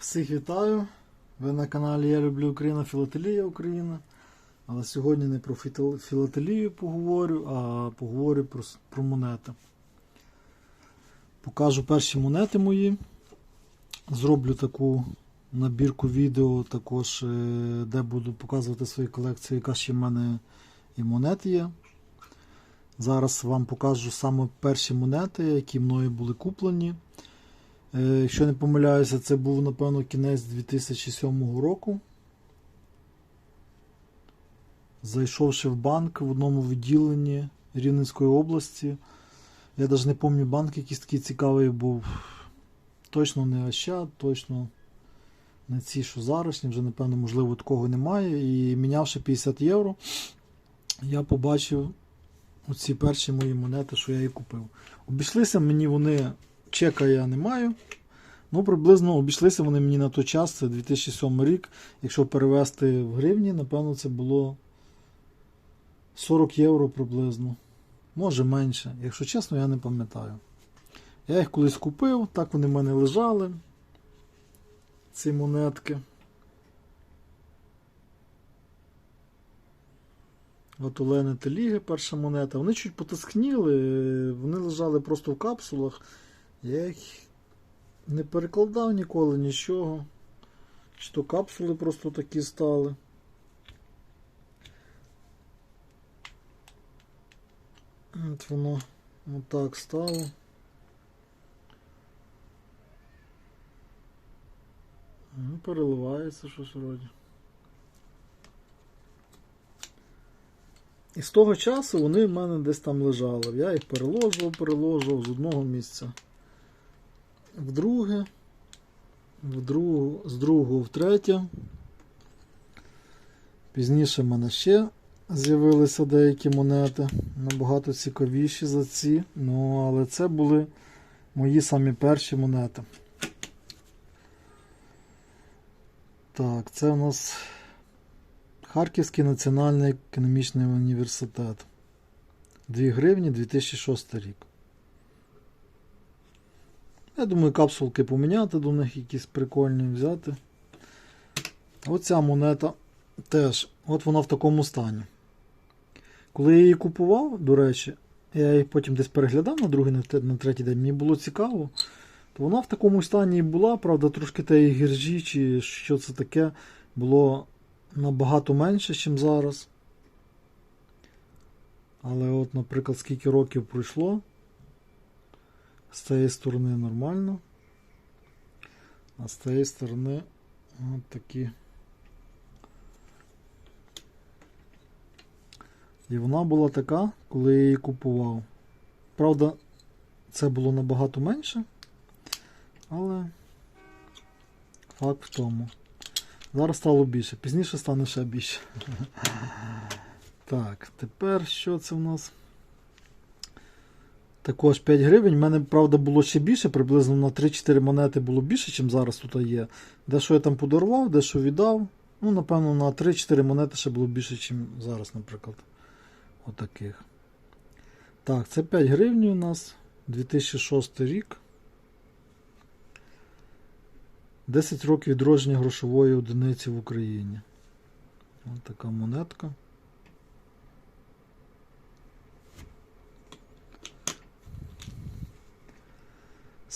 Всіх вітаю! Ви на каналі Я люблю Україна, Філателія Україна. Але сьогодні не про філателію поговорю, а поговорю про, про монети. Покажу перші монети мої. Зроблю таку набірку відео, також, е, де буду показувати свої колекції, яка ще в мене і монет є. Зараз вам покажу саме перші монети, які мною були куплені. Е, Якщо не помиляюся, це був, напевно, кінець 2007 року. Зайшовши в банк в одному відділенні Рівненської області. Я навіть не пам'ятаю банк, якийсь такий цікавий був. Точно не Ощад, точно не ці, що зарашні, вже, напевно, можливо, такого немає. І мінявши 50 євро, я побачив оці перші мої монети, що я її купив. Обійшлися мені вони чека я не маю. Ну, приблизно обійшлися вони мені на той час, це 2007 рік. Якщо перевести в гривні, напевно, це було 40 євро приблизно. Може менше. Якщо чесно, я не пам'ятаю. Я їх колись купив, так вони в мене лежали. Ці монетки. От Олени Теліги, перша монета. Вони чуть потускніли, вони лежали просто в капсулах. Я їх не перекладав ніколи нічого. Чи то капсули просто такі стали. От воно отак стало. Ну, переливається щось вроді. І з того часу вони в мене десь там лежали. Я їх переложував, переложував з одного місця в друге, в другу, з другого в третє. Пізніше в мене ще з'явилися деякі монети, набагато цікавіші за ці. Ну, але це були мої самі перші монети. Так, це у нас Харківський національний економічний університет. 2 гривні 2006 рік. Я думаю, капсулки поміняти до них якісь прикольні взяти. Оця монета теж, от вона в такому стані. Коли я її купував, до речі, я її потім десь переглядав на другий, на третій день, мені було цікаво. То вона в такому стані і була, правда, трошки тієї гіржі, чи що це таке, було набагато менше, ніж зараз. Але от, наприклад, скільки років пройшло. З цієї сторони нормально. А з цієї сторони от такі. І вона була така, коли я її купував. Правда, це було набагато менше. Але факт в тому. Зараз стало більше. Пізніше стане ще більше. Так, тепер що це в нас? Також 5 гривень. У мене, правда, було ще більше, приблизно на 3-4 монети було більше, ніж зараз тут є. Дещо я там подарував, дещо віддав. Ну, напевно, на 3-4 монети ще було більше, ніж зараз, наприклад. Отаких. Так, це 5 гривень у нас. 2006 рік. 10 років відродження грошової одиниці в Україні. Ось така монетка.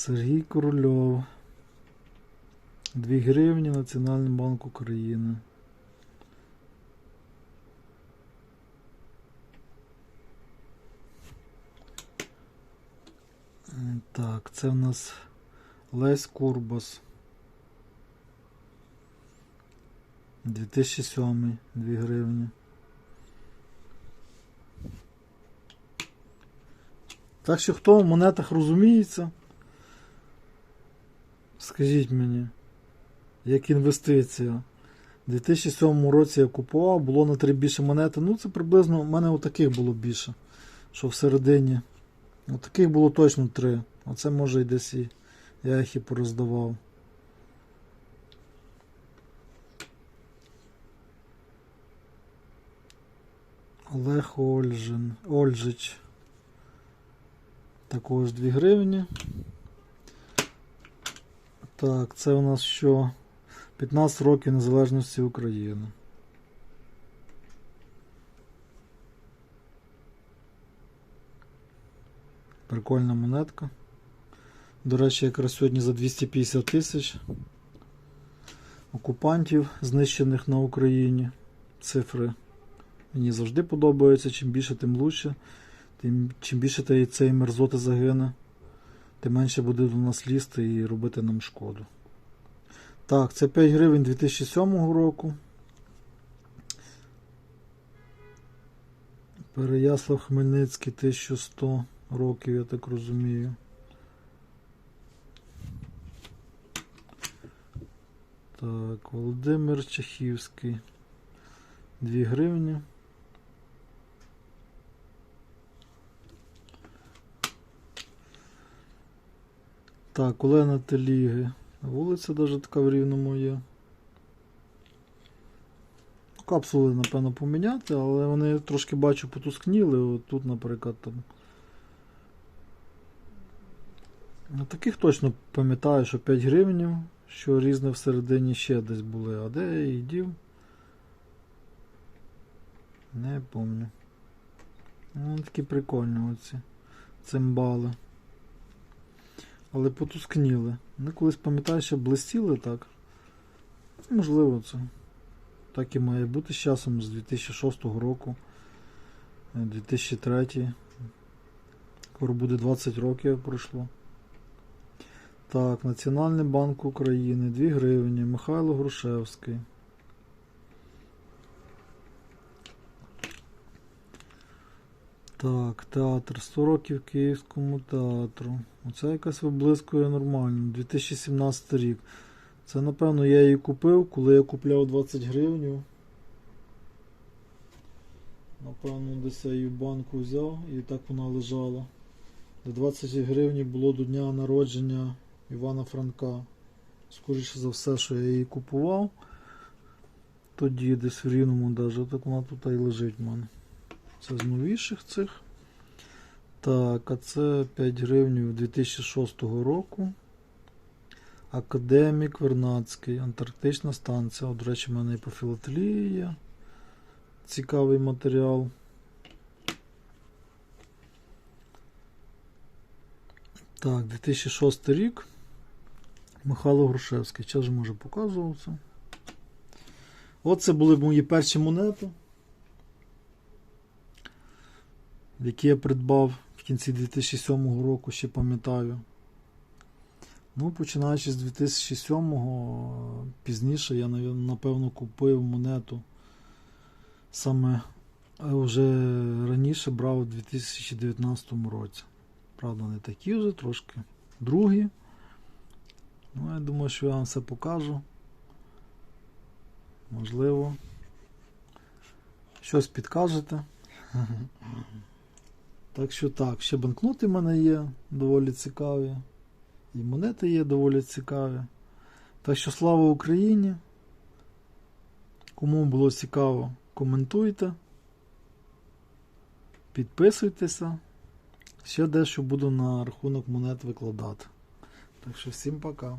Сергій Корольов. 2 гривні Національний банк України. Так, це в нас Лесь Курбас. 2007 2 гривні. Так що хто в монетах розуміється, скажіть мені, як інвестиція. У 2007 році я купував, було на 3 більше монети. Ну, це приблизно у мене отаких було більше. Що всередині. Отаких було точно 3. Оце може і десь і я їх і пороздавав. Олег Ольжин. Ольжич. Також 2 гривні. Так, це у нас що? 15 років незалежності України. Прикольна монетка. До речі, якраз сьогодні за 250 тисяч окупантів, знищених на Україні. Цифри мені завжди подобаються. Чим більше, тим лучше. Тим, чим більше цієї мерзоти загине, тим менше буде до нас лізти і робити нам шкоду. Так, це 5 гривень 2007 року. Переяслав Хмельницький 1100 років, я так розумію. Так, Володимир Чехівський. 2 гривні. Так, Олена Теліги. Вулиця навіть така в рівному є. Капсули, напевно, поміняти, але вони трошки бачу потускніли. От тут, наприклад, там. Ну, таких точно пам'ятаю, що 5 гривень, що різне всередині ще десь були. А де я їх дів? Не пам'ятаю. Ну, такі прикольні оці цимбали. Але потускніли. Вони колись пам'ятаю, що блистіли так. Можливо, це. Так і має бути з часом з 2006 року. е, 2003. Скоро буде 20 років пройшло. Так, Національний банк України, 2 гривні, Михайло Грушевський. Так, театр 100 років Київському театру. Оце якась виблискує нормально. 2017 рік. Це, напевно, я її купив, коли я купляв 20 гривень. Напевно, десь я її в банку взяв і так вона лежала. Де 20 гривень було до дня народження Івана Франка. Скоріше за все, що я її купував. Тоді десь в рівному навіть. Так вона тут і лежить в мене. Це з новіших цих. Так, а це 5 гривень 2006 року. Академік Вернадський, Антарктична станція. От, до речі, в мене і по філателії є. Цікавий матеріал. Так, 2006 рік. Михайло Грушевський. Час же може показував. Оце були мої перші монети. Які я придбав в кінці 2007 року, ще пам'ятаю. Ну, починаючи з 2007-го, пізніше я, напевно, купив монету. Саме е, вже раніше брав у 2019 році. Правда, не такі вже, трошки другі. Ну, я думаю, що я вам все покажу. Можливо. Щось підкажете. Так що так, ще банкноти в мене є доволі цікаві. І монети є доволі цікаві. Так що слава Україні. Кому було цікаво, коментуйте. Підписуйтеся. Ще дещо буду на рахунок монет викладати. Так що всім пока.